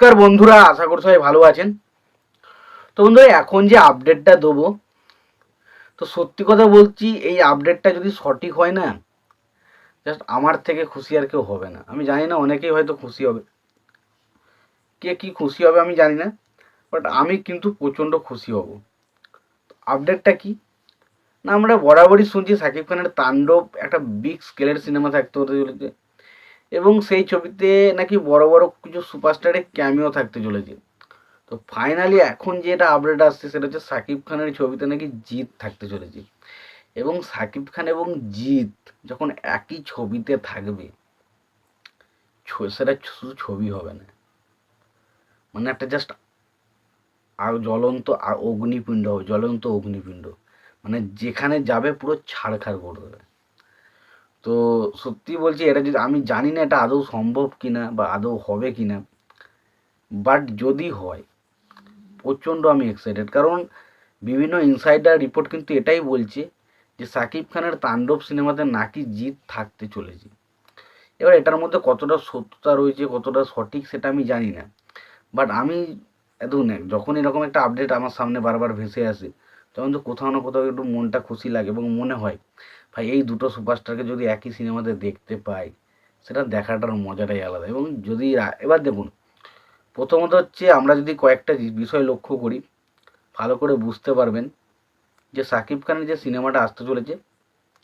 নমস্কার বন্ধুরা, আশা করি সবাই ভালো আছেন। তো বন্ধুরা, এখন যে আপডেটটা দেবো, তো সত্যি কথা বলছি, এই আপডেটটা যদি সঠিক হয় না জাস্ট আমার থেকে খুশি আর কেউ হবে না। আমি জানি না অনেকেই হয়তো খুশি হবে। কে কি খুশি হবে আমি জানি না বাট আমি কিন্তু প্রচণ্ড খুশি হব। আপডেটটা কি? না, আমরা বরাবরই শুনছি সাকিব খানের তাণ্ডব, একটা বিগ স্কেলের সিনেমা থাকতে হতে চলেছে। এবং সেই ছবিতে নাকি বড় বড় কিছু সুপারস্টারের ক্যামিও থাকতে চলেছে। তো ফাইনালি এখন যেটা আপডেট আসছে সেটা হচ্ছে সাকিব খানের ছবিতে নাকি জিৎ থাকতে চলেছে। এবং সাকিব খান এবং জিৎ যখন একই ছবিতে থাকবে সেটা শুধু ছবি হবে না। মানে একটা জাস্ট আর জ্বলন্ত আ- অগ্নিপিণ্ড, জ্বলন্ত অগ্নিপিণ্ড। মানে যেখানে যাবে পুরো ছাড়খাড় করে দেবে। তো সত্যি বলছি, এটা যদি আমি জানি না এটা আদৌ সম্ভব কিনা বা আদৌ হবে কিনা বাট যদি হয়, প্রচণ্ড আমি এক্সাইটেড কারণ বিভিন্ন ইনসাইডার রিপোর্ট কিন্তু এটাই বলছে যে, সাকিব খানের তাণ্ডব সিনেমাতে নাকি জিত থাকতে চলেছে। এবার এটার মধ্যে কতটা সত্যতা রয়েছে, কতটা সঠিক সেটা আমি জানি না। বাট আমি, দেখুন, যখন এরকম একটা আপডেট আমার সামনে বারবার ভেসে আসে তখন তো কোথাও না কোথাও একটু মনটা খুশি লাগে এবং মনে হয়, ভাই, এই দুটো সুপারস্টারকে যদি একই সিনেমাতে দেখতে পাই, সেটা দেখাটার মজাটাই আলাদা। এবং যদি এবার দেখুন, প্রথমত হচ্ছে আমরা যদি কয়েকটা বিষয় লক্ষ্য করি, ভালো করে বুঝতে পারবেন যে সাকিব খানের যে সিনেমাটা আসতে চলেছে,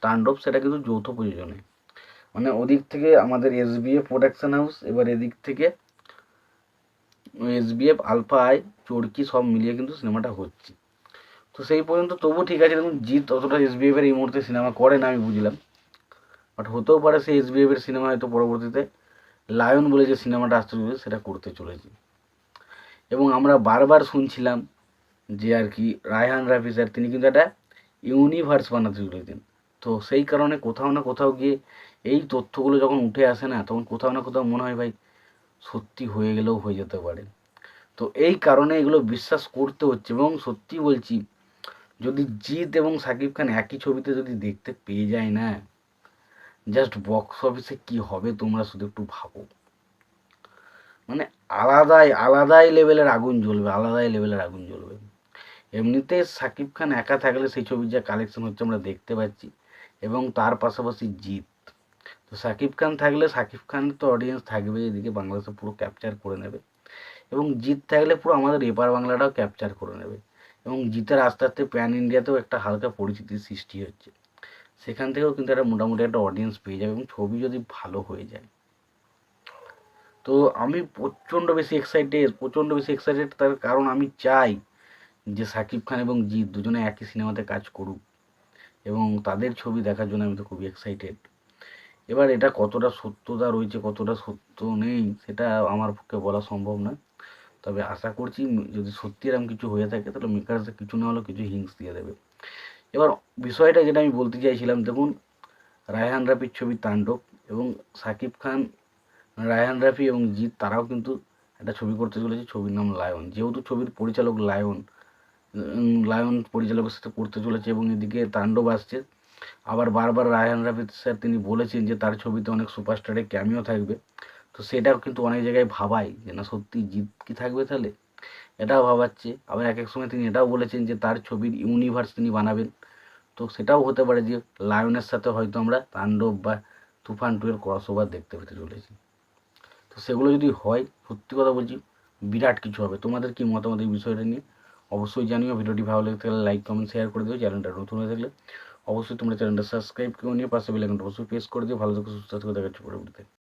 তাণ্ডব সেটা কিন্তু যৌথ প্রযোজনে। মানে ওদিক থেকে আমাদের S B F production house এবার এদিক থেকে S B F Alpha I Chorki সব মিলিয়ে কিন্তু সিনেমাটা হচ্ছে। তো সেই পর্যন্ত তবু ঠিক আছে, দেখুন, জিৎ অতটা এস বি এফের এই মুহূর্তে সিনেমা করে না, আমি বুঝলাম। বাট হতেও পারে সেই এস বি এফের সিনেমা হয়তো পরবর্তীতে লায়ন বলে যে সিনেমাটা আসতে চলেছে, সেটা করতে চলেছে। এবং আমরা বারবার শুনছিলাম যে আর কি রায়হান রাফি স্যার, তিনি কিন্তু একটা ইউনিভার্স বানাতে চলেছেন। তো সেই কারণে কোথাও না কোথাও গিয়ে এই তথ্যগুলো যখন উঠে আসে না, তখন কোথাও না কোথাও মনে হয় ভাই, সত্যি হয়ে গেলেও হয়ে যেতে পারে। তো এই কারণে এগুলো বিশ্বাস করতে হচ্ছে এবং সত্যি বলছি যদি জিৎ এবং সাকিব খান একই ছবিতে যদি দেখতে পেয়ে যায় না জাস্ট বক্স অফিসে কি হবে তোমরা শুধু একটু ভাবো। মানে আলাদাই আলাদাই লেভেলের আগুন জ্বলবে, আলাদাই লেভেলের আগুন জ্বলবে। এমনিতে সাকিব খান একা থাকলে সেই ছবির যা কালেকশন হচ্ছে আমরা দেখতে পাচ্ছি, এবং তার পাশাপাশি জিৎ। তো সাকিব খান থাকলে, সাকিব খান তো অডিয়েন্স থাকবে এদিকে বাংলাদেশে পুরো ক্যাপচার করে নেবে। এবং জিৎ থাকলে পুরো আমাদের এপার বাংলাটাও ক্যাপচার করে নেবে। এবং জিতের আস্তে আস্তে প্যান ইন্ডিয়াতেও একটা হালকা পরিচিতির সৃষ্টি হচ্ছে। সেখান থেকেও কিন্তু একটা মোটামুটি একটা অডিয়েন্স পেয়ে যাবে এবং ছবি যদি ভালো হয়ে যায়। তো আমি প্রচণ্ড বেশি এক্সাইটেড প্রচণ্ড বেশি এক্সাইটেড তার কারণ আমি চাই যে সাকিব খান এবং জিৎ দুজনে একই সিনেমাতে কাজ করুক এবং তাদের ছবি দেখার জন্য আমি তো খুবই এক্সাইটেড এবার এটা কতটা সত্যতা রয়েছে, কতটা সত্য নেই, সেটা আমার পক্ষে বলা সম্ভব নয়। তবে আশা করছি যদি সত্যি এরকম কিছু হয়ে থাকে, তাহলে মেকার্সে কিছু না হলেও কিছু হিংস দিয়ে দেবে। এবার বিষয়টা যেটা আমি বলতে চাইছিলাম, দেখুন, রায়হান রাফির ছবি তাণ্ডব এবং সাকিব খান, রায়হান রাফি এবং জিৎ, তারাও কিন্তু একটা ছবি করতে চলেছে, ছবির নাম লায়ন। যেহেতু ছবির পরিচালক লায়ন লায়ন পরিচালকের সাথে করতে চলেছে এবং এদিকে তাণ্ডব আসছে। আবার বারবার রায়হান রাফি স্যার তিনি বলেছেন যে তার ছবিতে অনেক সুপারস্টারের ক্যামিও থাকবে। তো সেটাও কিন্তু অনেক জায়গায় ভাবাই যে না, সত্যি জিৎ কি থাকবে তাহলে? এটাও ভাবাচ্ছে। আবার এক এক সময় তিনি এটাও বলেছেন যে, তার ছবির ইউনিভার্স তিনি বানাবেন। তো সেটাও হতে পারে যে লায়নের সাথে হয়তো আমরা তাণ্ডব বা তুফান টু এর ক্রস ওভার দেখতে পেতে চলেছি। তো সেগুলো যদি হয়, সত্যি কথা বলছি, বিরাট কিছু হবে। তোমাদের কি মতামত এই বিষয়টা নিয়ে? অবশ্যই জানিও। ভিডিওটি ভালো লেগে থাকলে লাইক কমেন্ট শেয়ার করে দিও। চ্যানেলটা নতুন হয়ে থাকলে অবশ্যই তোমরা চ্যানেলটা সাবস্ক্রাইব করে নিয়ে পাশে বেলাইকনটা অবশ্যই প্রেস করে দিও। ভালো থাকো, সুস্থ থাকো। দেখাচ্ছি পরবর্তীতে।